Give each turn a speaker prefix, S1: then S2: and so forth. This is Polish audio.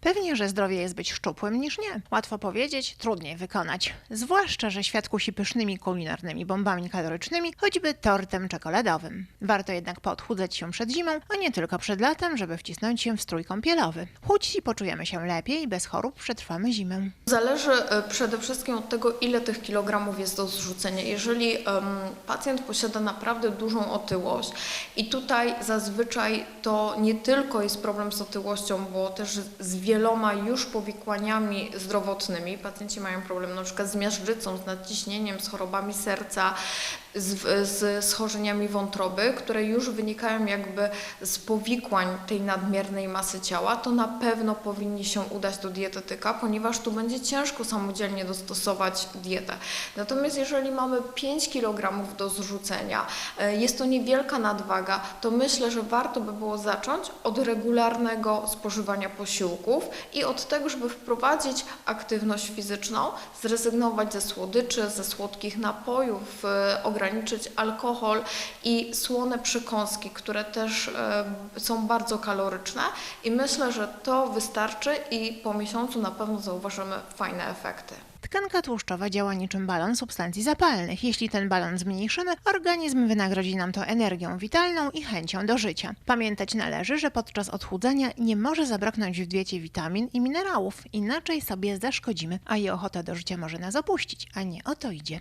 S1: Pewnie, że zdrowie jest być szczupłym niż nie. Łatwo powiedzieć, trudniej wykonać. Zwłaszcza, że świat kusi pysznymi kulinarnymi bombami kalorycznymi, choćby tortem czekoladowym. Warto jednak poodchudzać się przed zimą, a nie tylko przed latem, żeby wcisnąć się w strój kąpielowy. Chudź i poczujemy się lepiej, bez chorób przetrwamy zimę.
S2: Zależy e, przede wszystkim od tego, ile tych kilogramów jest do zrzucenia. Jeżeli em, pacjent posiada naprawdę dużą otyłość i tutaj zazwyczaj to nie tylko jest problem z otyłością, bo też z wieloma już powikłaniami zdrowotnymi. Pacjenci mają problem na przykład z miażdżycą, z nadciśnieniem, z chorobami serca, z, schorzeniami wątroby, które już wynikają jakby z powikłań tej nadmiernej masy ciała, to na pewno powinni się udać do dietetyka, ponieważ tu będzie ciężko samodzielnie dostosować dietę. Natomiast jeżeli mamy 5 kg do zrzucenia, e, jest to niewielka nadwaga, to myślę, że warto by było zacząć od regularnego spożywania posiłków i od tego, żeby wprowadzić aktywność fizyczną, zrezygnować ze słodyczy, ze słodkich napojów, e, ograniczyć alkohol i słone przekąski, które też e, są bardzo kaloryczne i myślę, że to wystarczy i po miesiącu na pewno zauważymy fajne efekty.
S1: Tkanka tłuszczowa działa niczym balon substancji zapalnych. Jeśli ten balon zmniejszymy, organizm wynagrodzi nam to energią witalną i chęcią do życia. Pamiętać należy, że podczas odchudzania nie może zabraknąć w diecie witamin i minerałów, inaczej sobie zaszkodzimy, a i ochota do życia może nas opuścić, a nie o to idzie.